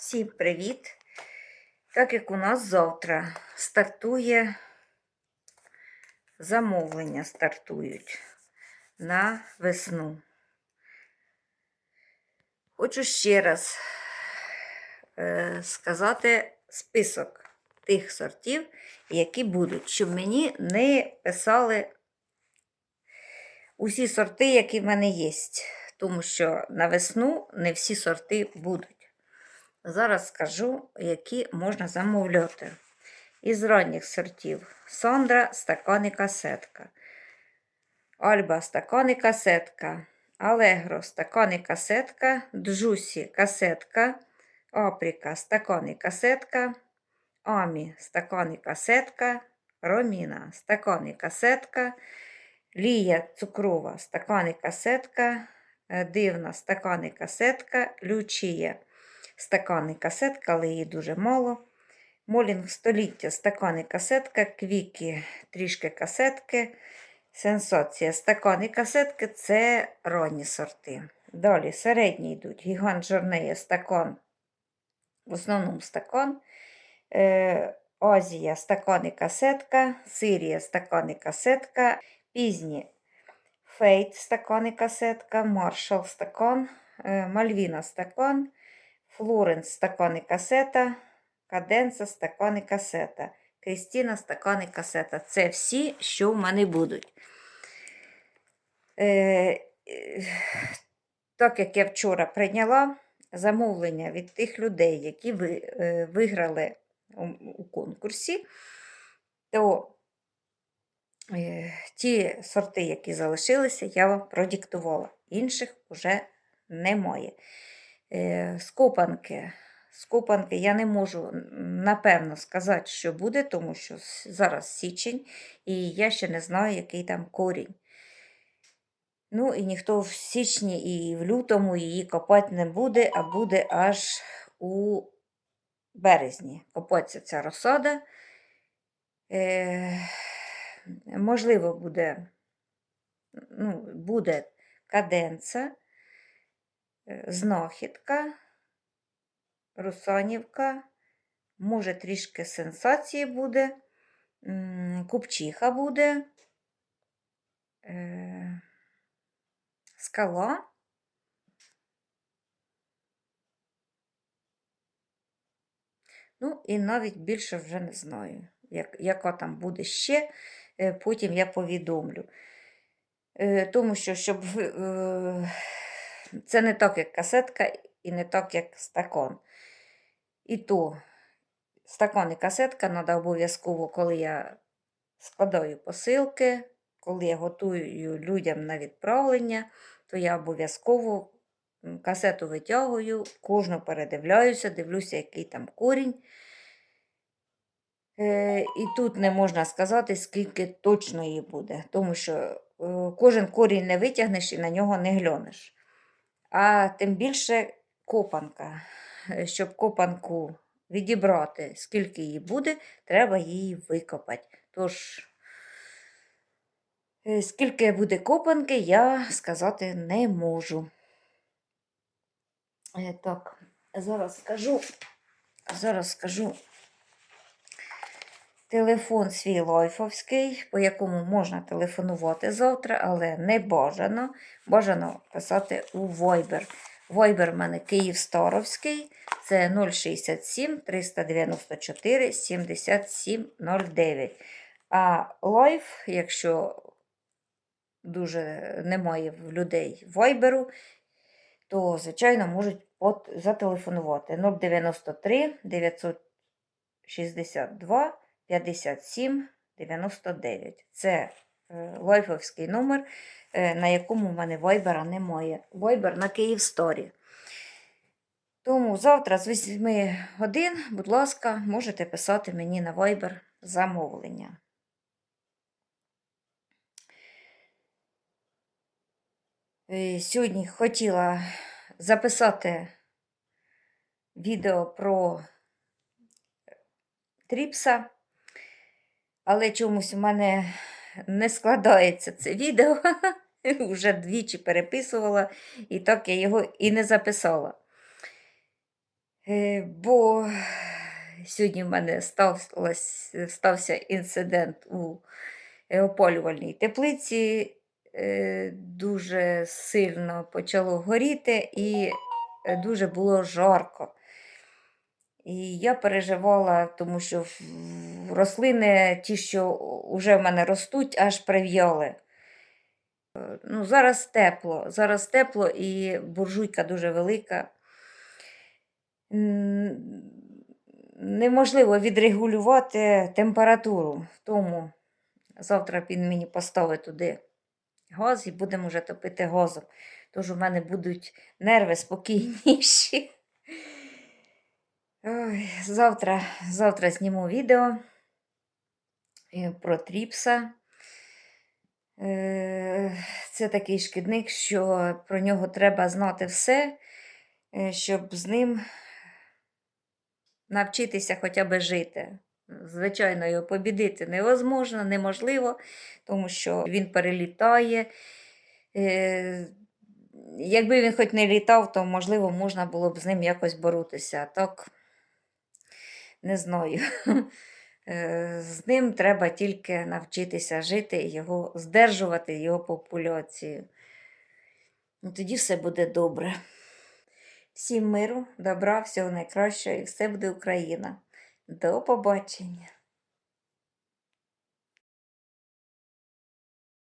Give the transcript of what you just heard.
Всім привіт! Так як у нас завтра стартує замовлення стартують на весну. Хочу ще раз е, сказати список тих сортів, які будуть, щоб мені не писали усі сорти, які в мене є. Тому що на весну не всі сорти будуть. Зараз скажу, які можна замовляти. Із ранніх сортів Сондра стакан і касетка. Альба стакан і касетка. Алегро стакан і касетка. Джусі касетка. Апріка стакан і касетка. Амі стакан і касетка. Роміна стакан і касетка. Лія цукрова стакан і касетка. Дивна стакан і касетка. Лючія стакан і касетка, але її дуже мало. Молінг століття стакан і касетка, квіки трішки касетки. Сенсація стакан і касетки це ранні сорти. Далі середні йдуть. Гігант жорнеє стакан, в основному стакан. Е, Азія стакан і касетка, Сирія стакан і касетка, пізні Фейт стакан і касетка, Маршал стакан, е, Мальвіна стакан. Флоренс стакан і касета, Каденса стакан і касета, Крістіна стакан і касета. Це всі, що в мене будуть. Е, Так як я вчора прийняла замовлення від тих людей, які ви, е, виграли у, у конкурсі, то е, ті сорти, які залишилися, я вам продиктувала. Інших вже немає. Е, Скопанки. Скопанки я не можу напевно сказати, що буде, тому що зараз січень, і я ще не знаю, який там корінь. Ну, і ніхто в січні і в лютому її копати не буде, а буде аж у березні. Копаться ця розсада. Е, можливо, буде, ну, буде каденца, знахідка. Русанівка, може, трішки сенсації буде, купчиха буде, е, скала. Ну, і навіть більше вже не знаю, як, яка там буде ще, е, потім я повідомлю. Е, Тому що, щоб це не так, як касетка, і не так, як стакан. І то стакан і касетка треба обов'язково, коли я складаю посилки, коли я готую людям на відправлення, то я обов'язково касету витягую, кожну передивляюся, дивлюся, який там корінь. Е, І тут не можна сказати, скільки точно її буде, тому що е, кожен корінь не витягнеш і на нього не глянеш. А тим більше копанка. Е, Щоб копанку відібрати, скільки її буде, треба її викопати. Тож, е, скільки буде копанки, я сказати не можу. Е, Так, зараз скажу, зараз скажу телефон свій лайфовський, по якому можна телефонувати завтра, але не бажано. Бажано писати у Viber. Viber в мене Київ-Старовський, це 067 394 7709. А лайф, якщо дуже немає в людей вайберу, то, звичайно, можуть зателефонувати 093 962 57 99. Це е, лайфовський номер, е, на якому в мене вайбера немає. Вайбер на Київсторі. Тому завтра з 8 годин, будь ласка, можете писати мені на вайбер замовлення. Е, Сьогодні хотіла записати відео про тріпса, але чомусь у мене не складається це відео. Вже двічі переписувала, і так я його і не записала. Е, Бо сьогодні в мене стався, стався інцидент у опалювальній теплиці. Е, Дуже сильно почало горіти і е, дуже було жарко. І я переживала, тому що рослини, ті, що вже в мене ростуть, аж прив'яли. Е, Ну, зараз тепло, зараз тепло і буржуйка дуже велика. Неможливо відрегулювати температуру. Тому завтра він мені поставить туди газ і будемо вже топити газом. Тож у мене будуть нерви спокійніші. Ой, завтра, завтра зніму відео е, про тріпса. Е, Це такий шкідник, що про нього треба знати все, е, щоб з ним навчитися хоча б жити. Звичайно, його побідити невозможно, неможливо, тому що він перелітає. Е, Якби він хоч не літав, то, можливо, можна було б з ним якось боротися. Так, не знаю. Е, З ним треба тільки навчитися жити, його здержувати, його популяцію. Ну, тоді все буде добре. Всім миру, добра, всього найкращого і все буде Україна. До побачення!